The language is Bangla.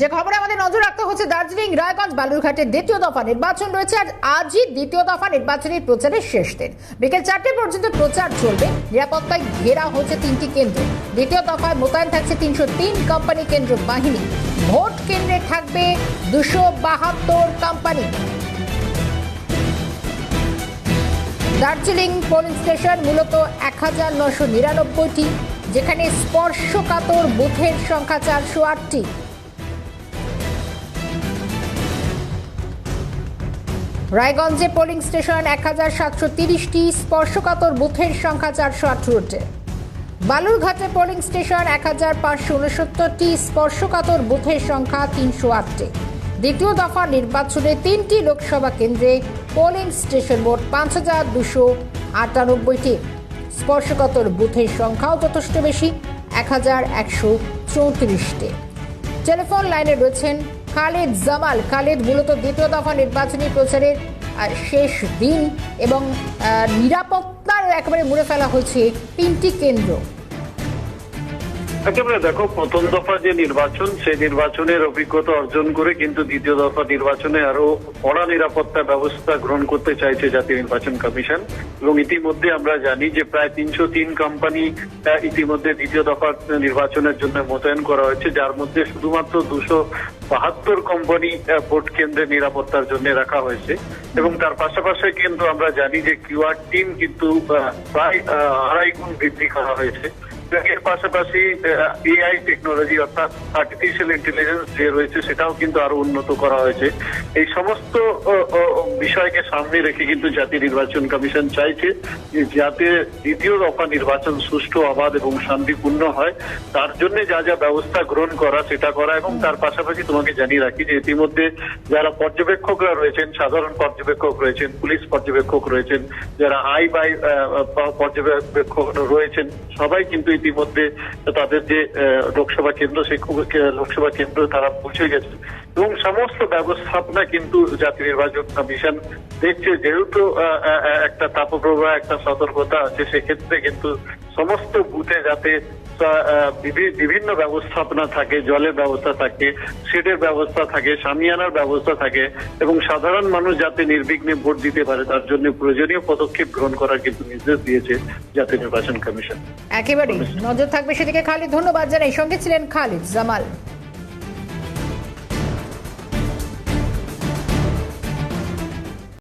যে খবরে আমাদের নজর রাখতে হচ্ছে দার্জিলিং, রায়গঞ্জ, বালুরঘাটের দ্বিতীয় দফা নির্বাচন রয়েছে আর আজই দ্বিতীয় দফা নির্বাচনের প্রচারের শেষ দিন। বিকেল চারটে পর্যন্ত প্রচার চলবে। নিরাপত্তায় ঘেরা হচ্ছে তিনটি কেন্দ্র। দ্বিতীয় দফায় মোতায়েন থাকছে তিনশো তিন কোম্পানি কেন্দ্র বাহিনী। ভোট কেন্দ্রে থাকবে দুশো বাহাত্তর কোম্পানি। দার্জিলিং পোলিং স্টেশন মূলত এক হাজার নশো নিরানব্বইটি, যেখানে স্পর্শকাতর বুথের সংখ্যা চারশো আটটি। রায়গঞ্জে পোলিং স্টেশন এক হাজার সাতশো তিরিশটি স্পর্শকাতর বুথের সংখ্যা চারশো আঠেরোটি। বালুরঘাটে পোলিং স্টেশন এক হাজার পাঁচশো উনসত্তরটি, স্পর্শকাতর বুথের সংখ্যা তিনশো আটটি। দ্বিতীয় দফা নির্বাচনে তিনটি লোকসভা কেন্দ্রে পোলিং স্টেশন মোট পাঁচ হাজার দুশো আটানব্বইটি। স্পর্শকাতর বুথের সংখ্যাও যথেষ্ট বেশি এক হাজার একশো চৌত্রিশটি। টেলিফোন লাইনে রয়েছেন খালেদ জামাল। খালেদ মূলত দ্বিতীয় দফা নির্বাচনী প্রচারের শেষ দিন এবং নিরাপত্তার একেবারে মুড়ে ফেলা হয়েছে তিনটি কেন্দ্র। একেবারে দেখো, প্রথম দফা যে নির্বাচন, সেই নির্বাচনের অভিজ্ঞতা অর্জন করে কিন্তু দ্বিতীয় দফা নির্বাচনে আরও কড়া নিরাপত্তা ব্যবস্থা গ্রহণ করতে চাইছে জাতীয় নির্বাচন কমিশন। এবং ইতিমধ্যে আমরা জানি যে প্রায় তিনশো তিন কোম্পানি ইতিমধ্যে দ্বিতীয় দফা নির্বাচনের জন্য মোতায়েন করা হয়েছে, যার মধ্যে শুধুমাত্র দুশো বাহাত্তর কোম্পানি ভোট কেন্দ্রে নিরাপত্তার জন্য রাখা হয়েছে। এবং তার পাশাপাশি কিন্তু আমরা জানি যে কিউআর টিম কিন্তু প্রায় আড়াই গুণ বৃদ্ধি করা হয়েছে। এর পাশাপাশি এআই টেকনোলজি অর্থাৎ আর্টিফিশিয়াল ইন্টেলিজেন্স যে রয়েছে সেটাও কিন্তু আরও উন্নত করা হয়েছে। এই সমস্ত বিষয়কে সামনে রেখে কিন্তু জাতীয় নির্বাচন কমিশন চাইছে যে যাতে দ্বিতীয় দফা নির্বাচন সুষ্ঠু অবাধ এবং শান্তিপূর্ণ হয়। তার জন্য যা যা ব্যবস্থা গ্রহণ করা সেটা করা এবং তার পাশাপাশি তোমাকে জানিয়ে রাখি যে ইতিমধ্যে যারা পর্যবেক্ষকরা রয়েছেন সাধারণ পর্যবেক্ষক রয়েছেন পুলিশ পর্যবেক্ষক রয়েছেন যারা আই বাই পর্যবেক্ষক রয়েছেন সবাই কিন্তু ইতিমধ্যে তাদের যে লোকসভা কেন্দ্র, সেই লোকসভা কেন্দ্র তারা পৌঁছে গেছে। এবং সমস্ত ব্যবস্থাপনা কিন্তু জাতীয় নির্বাচন কমিশন দেখছে। যেহেতু একটা তাপপ্রবাহ, একটা সতর্কতা আছে, সেক্ষেত্রে কিন্তু সমস্ত বুথে যাতে বিভিন্ন ব্যবস্থাপনা থাকে জলের ব্যবস্থা থাকে শেডের ব্যবস্থা থাকে সামিয়ানার ব্যবস্থা থাকে এবং সাধারণ মানুষ যাতে নির্বিঘ্নে ভোট দিতে পারে তার জন্য প্রয়োজনীয় পদক্ষেপ গ্রহণ করার কিন্তু নির্দেশ দিয়েছে জাতীয় নির্বাচন কমিশন। একেবারে নজর থাকবে সেদিকে খালিদ। ধন্যবাদ জানাই। সঙ্গে ছিলেন খালিদ জামাল।